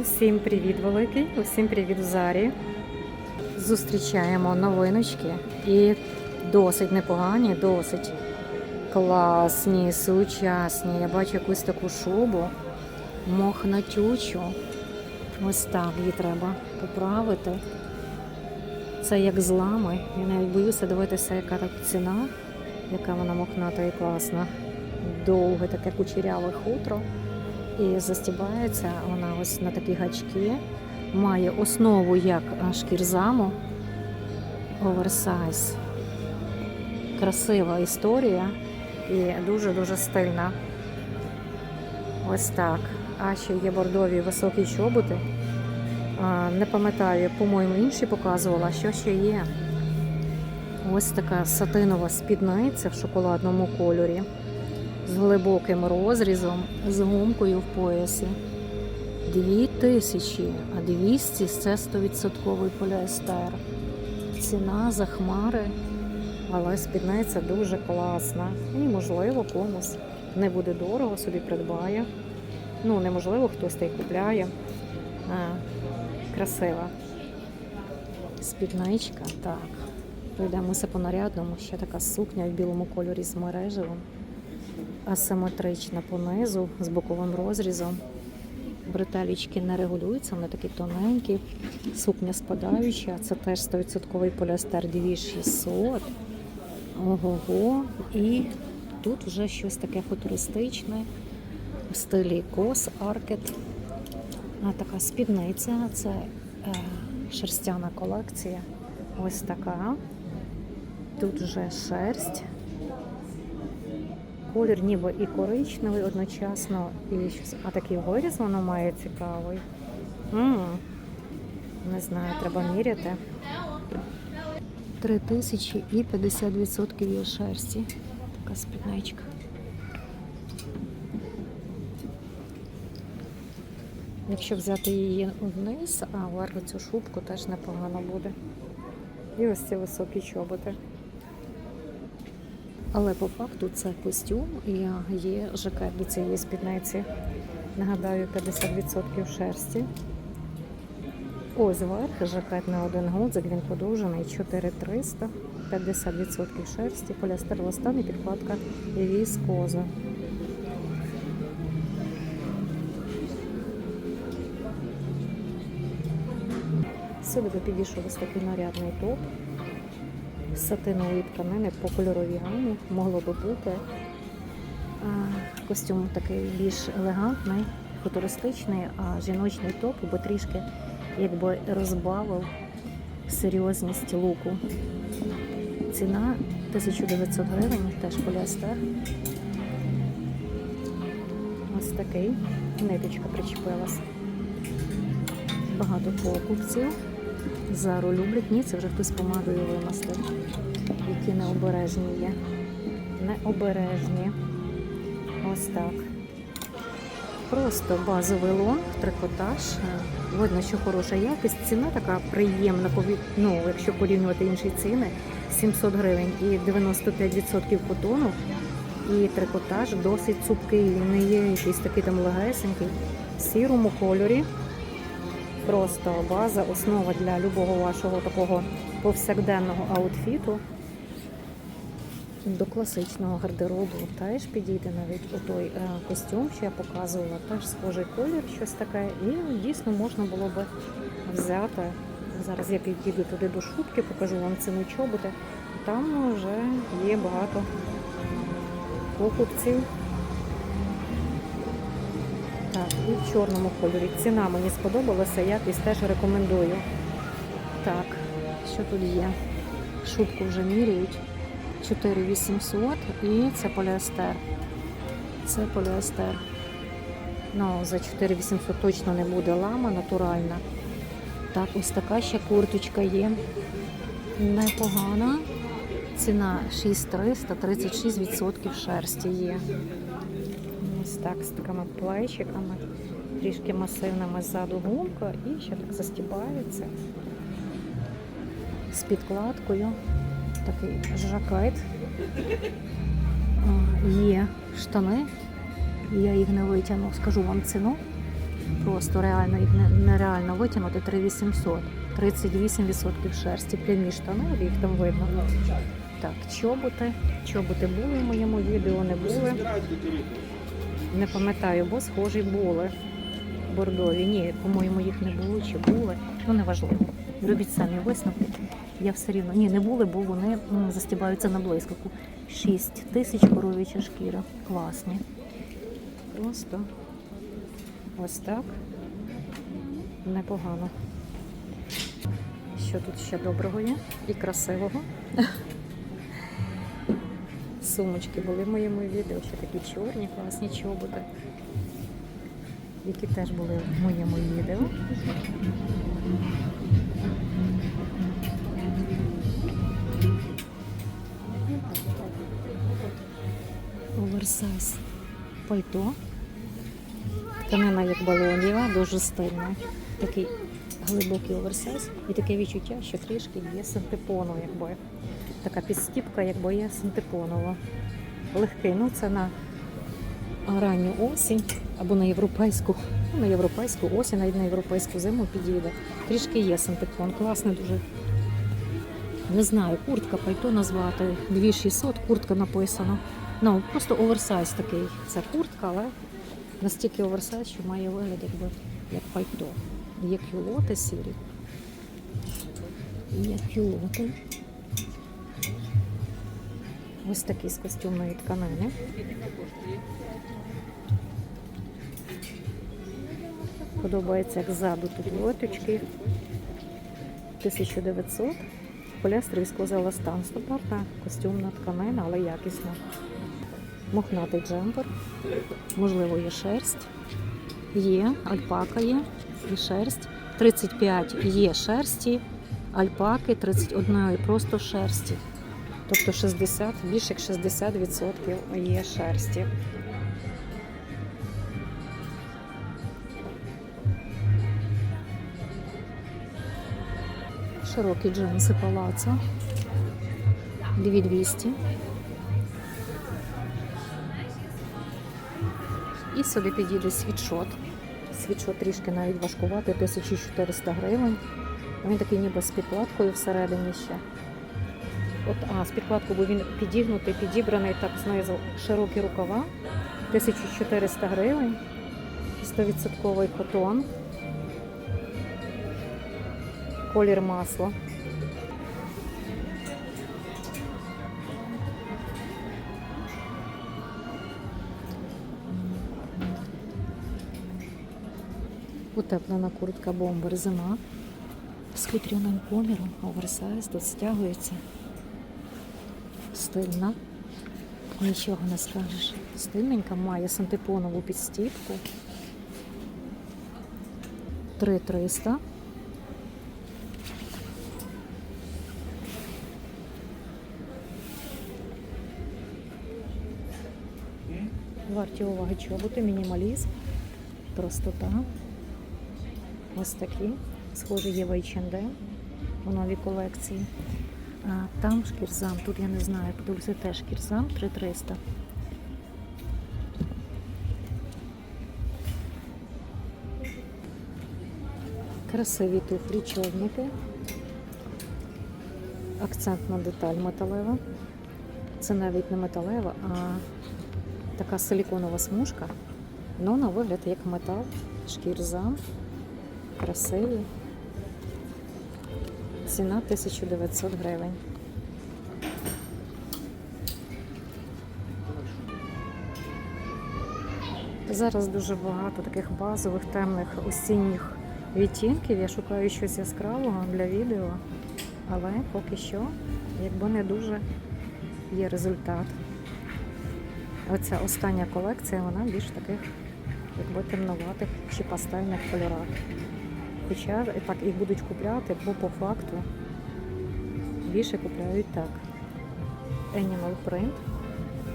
Усім привіт, великий, усім привіт в Зарі. Зустрічаємо новиночки і досить непогані, досить класні, сучасні. Я бачу якусь таку шубу, мохнатючу. Ось так її треба поправити. Це як злами. Я навіть боюся дивитися, яка тут ціна, яка вона мохната і класна. Довге таке кучеряве хутро. І застібається вона ось на такі гачки. Має основу як шкірзаму, оверсайз. Красива історія і дуже-дуже стильна. Ось так. А ще є бордові високі чоботи. Не пам'ятаю, по-моєму, інші показувала, що ще є. Ось така сатинова спідниця в шоколадному кольорі з глибоким розрізом, з гумкою в поясі. Дві тисячі, а 200 це 100% поліестер. Ціна за хмари, але спідниця дуже класна. І, можливо, комусь не буде дорого, собі придбає. Ну, неможливо, хтось та й купляє. А, красива. Спідничка, так. Пройдемося по нарядному. Ще така сукня в білому кольорі з мережевим асиметрична понизу з боковим розрізом. Бретелічки не регулюються, вони такі тоненькі, сукня спадаюча, це теж 100% поліестер 2600. Ого-го. І тут вже щось таке футуристичне в стилі кос, аркет. А така спідниця, це е, шерстяна колекція. Ось така. Тут вже шерсть колір ніби і коричневий одночасно, і щось. А такий виріз воно має цікавий. м Не знаю, треба міряти. 3000 і 50% є шерсті. Така спідничка. Якщо взяти її вниз, а вверху цю шубку теж непогано буде. І ось ці високі чоботи. Але по факту це костюм і є жакет до цієї спідниці. Нагадаю, 50% шерсті. Ось верх, жакет на один гудзик, він подовжений 4300, 50% шерсті, поліастер ластан і підкладка віскоза. Сюди би підійшов ось такий нарядний топ сатинової тканини по кольоровій гамі могло би бути. Костюм такий більш елегантний, футуристичний, а жіночний топ, бо трішки якби розбавив серйозність луку. Ціна 1900 гривень, теж поліестер. Ось такий. Ниточка причепилась. Багато покупців. Зару люблять. Ні, це вже хтось помадою вимастив. Які необережні є. Необережні. Ось так. Просто базовий лонг, трикотаж. Видно, що хороша якість. Ціна така приємна, ну, якщо порівнювати інші ціни. 700 гривень і 95% котону. І трикотаж досить цупкий, він не є якийсь такий там легесенький. В сірому кольорі. Просто база, основа для любого вашого такого повсякденного аутфіту. До класичного гардеробу теж підійде навіть у той е, костюм, що я показувала, теж схожий колір, щось таке. І дійсно можна було би взяти. Зараз я підійду туди до шубки, покажу вам ціну чоботи. Там вже є багато покупців. Так, і в чорному кольорі. Ціна мені сподобалася, якість теж рекомендую. Так, що тут є? Шубку вже міряють. 4800 і це поліестер. Це поліестер. Ну, за 4800 точно не буде лама натуральна. Так, ось така ще курточка є. Непогана. Ціна 6300, 36% шерсті є. Ось так, з такими плечиками, трішки масивними ззаду гумка і ще так застібається з підкладкою. Такий жакет. Є штани. Я їх не витягну, скажу вам ціну. Просто реально їх нереально витягнути 3800. 38% шерсті, прямі штани, їх там видно. Так, чоботи. Чоботи були в моєму відео, не були. Не пам'ятаю, бо схожі були. Бордові. Ні, по-моєму, їх не було чи були. Ну, неважливо. Робіть самі висновки. Я все рівно. Ні, не були, бо вони застібаються на блискавку. 6 тисяч коров'яча шкіра. Класні. Просто ось так. Непогано. Що тут ще доброго є? І красивого. Сумочки були в моєму відео, ще такі чорні, класні чоботи, які теж були в моєму відео. Оверсайз пальто. Тканина як балонєва, дуже стильна. Такий глибокий оверсайз і таке відчуття, що трішки є синтепону, якби. Така підстіпка, якби є синтепонова. Легкий. Ну, це на ранню осінь або на європейську, ну, на європейську осінь, навіть на європейську зиму підійде. Трішки є синтепон. Класний дуже. Не знаю, куртка, пальто назвати. 2600, куртка написано. Ну, просто оверсайз такий. Це куртка, але настільки оверсайз, що має вигляд якби як пальто. Є кюлоти сірі. Є кюлоти. Ось такі з костюмної тканини. Подобається, як ззаду тут лоточки. 1900. Поліастер віскозеластан. Стандартна костюмна тканина, але якісна. Мохнатий джемпер. Можливо, є шерсть. Є, альпака є і шерсть. 35 є шерсті, альпаки, 31 просто шерсті. Тобто 60, більше як 60% є шерсті. Широкі джинси палацо. 2200. І собі підійде світшот. Світшот трішки навіть важкувати, 1400 гривень. Він такий ніби з підкладкою всередині ще. От, а, з підкладкою, бо він підігнутий, підібраний так знизу широкі рукава. 1400 гривень. 100% котон. Колір масла. Утеплена куртка бомбер зима з хутряним кольором, оверсайз, тут стягується. Стильна. Нічого не скажеш. Стильненька, має сантипонову підстіпку. 3300. Варті уваги чоботи, мінімалізм, простота. Ось такі. Схожі є в H&M у новій колекції. А, там шкірзам, тут я не знаю, подивлюся теж шкірзам 3300. Красиві туфлі човники. Акцентна деталь металева. Це навіть не металева, а така силіконова смужка. Ну, на вигляд як метал, шкірзам. Красиві. Ціна 1900 гривень. Зараз дуже багато таких базових темних осінніх відтінків. Я шукаю щось яскравого для відео, але поки що, якби не дуже є результат. Оця остання колекція, вона більш таких, якби темноватих чи пастельних кольорах. Хоча так їх будуть купляти, бо по факту більше купляють так. Animal Print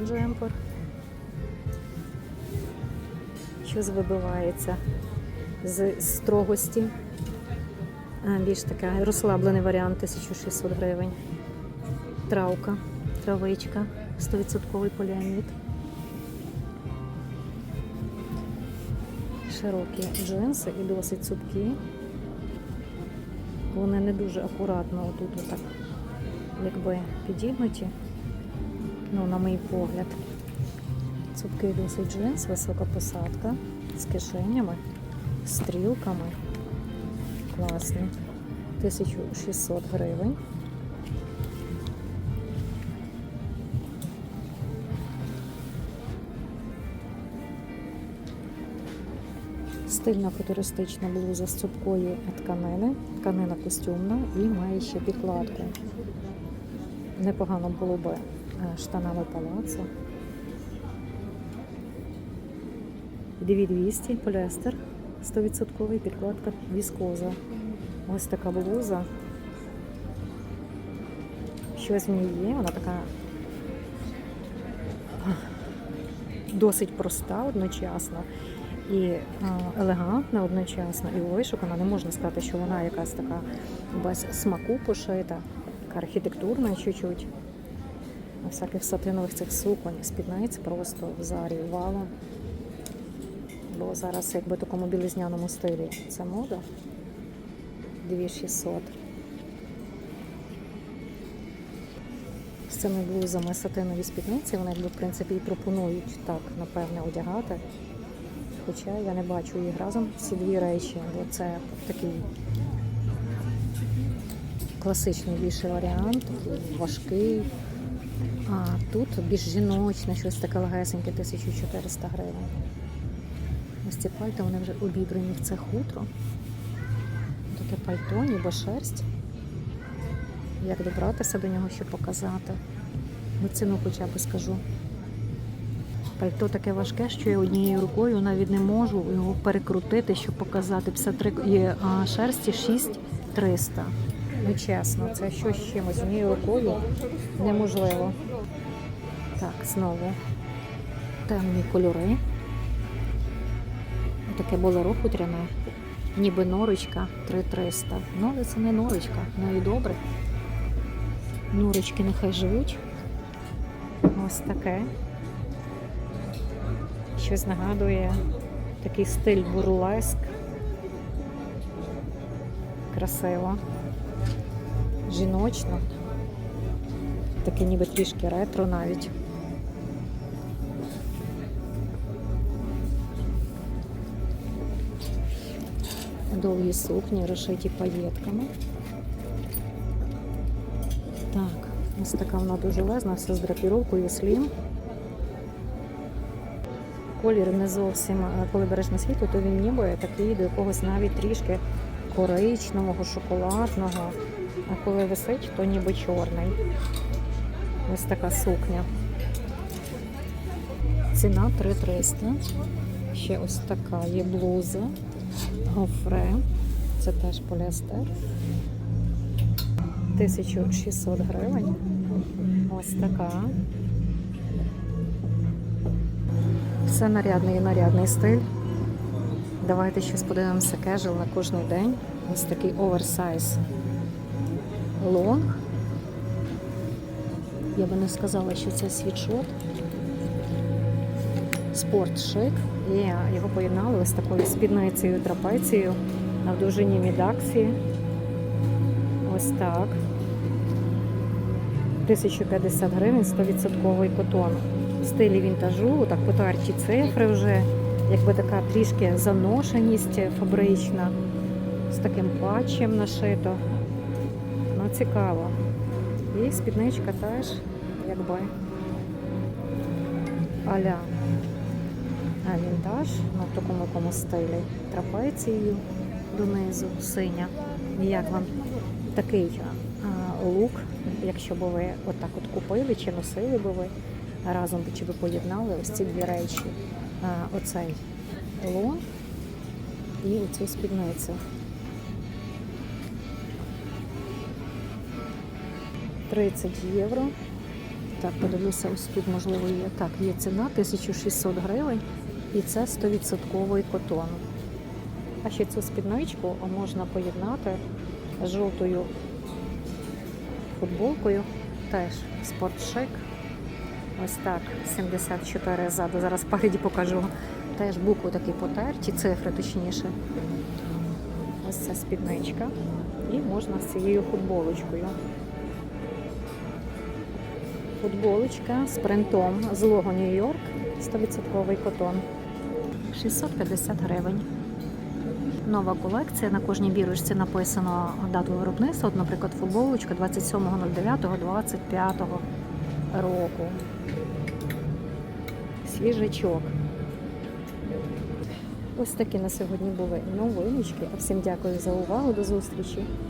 джемпер. Щось вибивається з строгості. Більш така розслаблений варіант 1600 гривень. Травка, травичка, 100% поліамід. Широкі джинси і досить цупкі. Вони не дуже акуратно отут отак якби підігнуті. Ну, на мій погляд. Цупкий досить джинс, висока посадка з кишенями, стрілками. Класний. 1600 гривень. Стильна футуристична блуза з цупкої тканини. Тканина костюмна і має ще підкладку. Непогано було би е, штанами палацо. 2200 поліестер 100% підкладка віскоза. Ось така блуза. Щось в ній є, вона така досить проста одночасно і е, елегантна одночасно, і вишукана. Не можна сказати, що вона якась така без смаку пошита, така архітектурна чуть-чуть. Всяких сатинових цих суконь, спідниць просто в. Бо зараз якби в такому білизняному стилі це мода. 2600. З цими блузами сатинові спідниці, вони в принципі і пропонують так, напевне, одягати. Хоча я не бачу їх разом ці дві речі, бо це такий класичний більше варіант, важкий. А тут більш жіночне, щось таке легесеньке, 1400 гривень. Ось ці пальто, вони вже обібрані в це хутро. Таке пальто, ніби шерсть. Як добратися до нього, щоб показати. Ну, ціну хоча б скажу. Пальто таке важке, що я однією рукою навіть не можу його перекрутити, щоб показати. 53 є а шерсті 6300. Ну чесно, це щось з чимось однією рукою неможливо. Так, знову темні кольори. Таке болеро хутряне, ніби норочка 3300. Ну, але це не норочка, ну і добре. Норочки нехай живуть. Ось таке. Щось нагадує такий стиль бурлеск. Красиво. Жіночно. Таке ніби трішки ретро навіть. Довгі сукні, розшиті паєтками. Так, ось така вона дуже лезна, все з драпіровкою, слім. Колір не зовсім, е, коли береш на світло, то він ніби такий до якогось навіть трішки коричневого, шоколадного. А коли висить, то ніби чорний. Ось така сукня. Ціна 3300. Ще ось така є блуза. Гофре. Це теж поліестер. 1600 гривень. Ось така. Все нарядний і нарядний стиль. Давайте щось подивимося кежел на кожний день. Ось такий оверсайз лонг. Я би не сказала, що це світшот. Спорт шик. І його поєднали ось такою спідницею трапецією на довжині мідаксі. Ось так. 1050 гривень, 100% котон. Стилі вінтажу, так потерті цифри вже, якби така трішки заношеність фабрична, з таким патчем нашито. Ну, цікаво. І спідничка теж, якби аля а, вінтаж на такому якому стилі. Трапецією донизу, синя. Як вам такий а, лук, якщо б ви отак от купили чи носили би ви разом, чи ви поєднали ось ці дві речі. Оцей лон і оцю спідницю. 30 євро. Так, подивлюся, ось тут можливо є. Так, є ціна 1600 гривень і це 100% котон. А ще цю спідничку можна поєднати з жовтою футболкою. Теж спортшик. Ось так, 74 ззаду. Зараз спереді покажу. теж букви такі потерті, цифри точніше. Ось ця спідничка. І можна з цією футболочкою. Футболочка з принтом з лого Нью-Йорк, 100% котон. 650 гривень. Нова колекція. На кожній бірочці написано дату виробництва. От, наприклад, футболочка 27.09.25 року. Свіжачок. Ось такі на сьогодні були новиночки. А всім дякую за увагу. До зустрічі!